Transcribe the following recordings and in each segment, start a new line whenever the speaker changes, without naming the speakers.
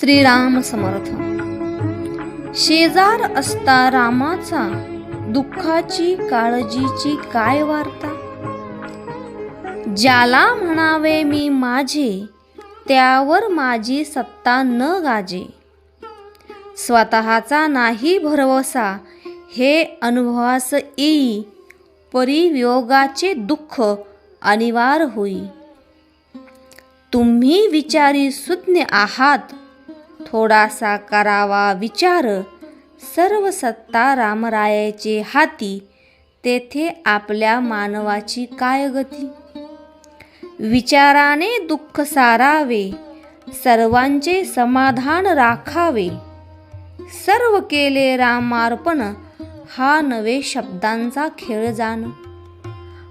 श्रीराम समर्थ. शेजार असता रामाचा दुःखाची काळजीची काय वार्ता? ज्याला म्हणावे मी माझे त्यावर माझी सत्ता न गाजे. स्वतःचा नाही भरवसा हे अनुभवास येई परिवियोगाचे दुःख अनिवार्य होई. तुम्ही विचारी सुज्ञ आहात थोडासा करावा विचार. सर्व सत्ता रामरायाचे हाती तेथे आपल्या मानवाची काय गती विचाराने दुःख सारावे सर्वांचे समाधान राखावे. सर्व केले रामार्पण हा नवे शब्दांचा खेळ जाण.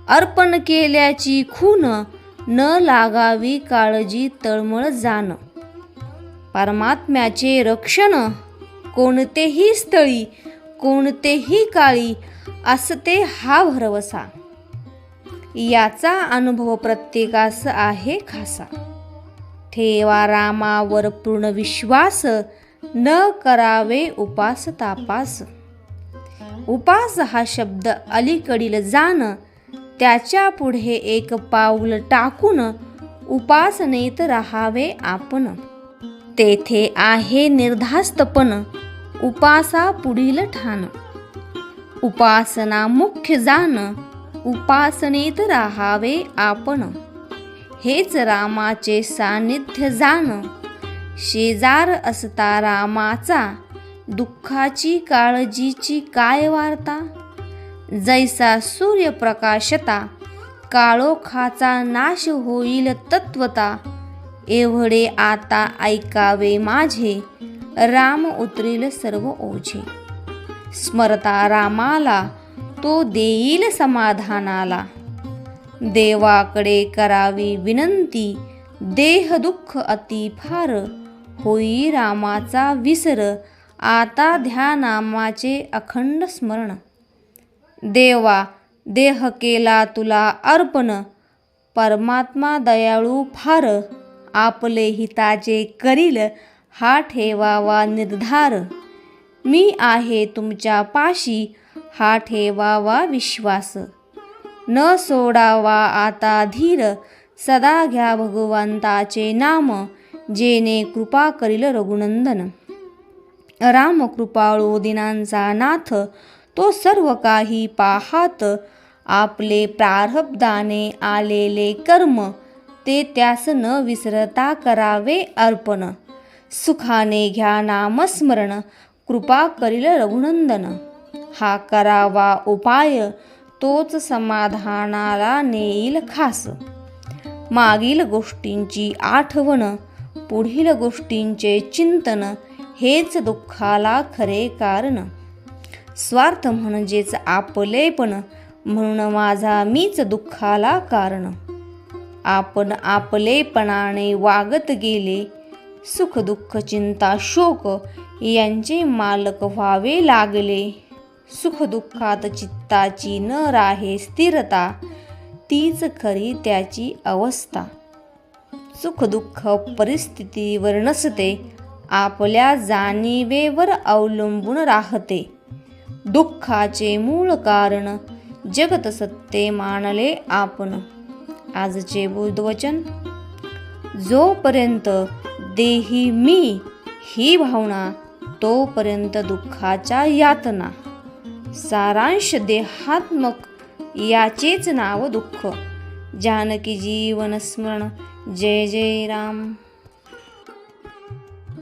अर्पण केल्याची खून न लागावी काळजी तळमळ जाण. परमात्म्याचे रक्षण कोणतेही स्थळी कोणतेही काळी असते हा भरवसा. याचा अनुभव प्रत्येकास आहे खासा. ठेवा रामावर पूर्ण विश्वास न करावे उपास तापास. उपास हा शब्द अलीकडील जाण त्याच्या पुढे एक पाऊल टाकून उपासनेत राहावे आपण. तेथे आहे निर्धास्तपण उपासा पुढील ठाण उपासना मुख्य जाण उपासनेत राहावे आपण. हेच रामाचे सान्निध्य जाण. शेजार असता रामाचा दुःखाची काळजीची काय वार्ता? जैसा सूर्यप्रकाशता काळोखाचा नाश होईल तत्वता. एवढे आता ऐकावे माझे. राम उतरील सर्व ओझे. स्मरता रामाला तो देईल समाधानाला. देवाकडे करावी विनंती देह दुःख अति फार. होई रामाचा विसर आता ध्या नामाचे अखंड स्मरण. देवा देह केला तुला अर्पण परमात्मा दयाळू फार. आपले हिताचे करील हा ठेवावा निर्धार. मी आहे तुमच्या पाशी हा ठेवावा विश्वास. न सोडावा आता धीर सदा घ्या भगवंताचे नाम जेने कृपा करील रघुनंदन. राम कृपाळू दिनांचा नाथ तो सर्व काही पाहात. आपले प्रारब्धाने आलेले कर्म ते त्यास न विसरता करावे अर्पण. सुखाने घ्या नामस्मरण कृपा करील रघुनंदन. हा करावा उपाय तोच समाधानाला नेईल खास. मागील गोष्टींची आठवण पुढील गोष्टींचे चिंतन हेच दुःखाला खरे कारण. स्वार्थ म्हणजेच आपलेपण म्हणून माझा मीच दुःखाला कारण. आपण आपलेपणाने वागत गेले. सुख दुःख चिंता शोक यांचे मालक व्हावे लागले. सुखदुःखात चित्ताची न राहे स्थिरता तीच खरी त्याची अवस्था. सुखदुःख परिस्थितीवर नसते आपल्या जाणीवेवर अवलंबून राहते. दुःखाचे मूळ कारण जगत सत्य मानले आपण. आजचे बुद्धवचन जोपर्यंत देही मी ही भावना तोपर्यंत दुःखाच्या यातना. सारांश देहात्मक याचेच नाव दुःख. जानकी जीवन स्मरण. जय जय राम.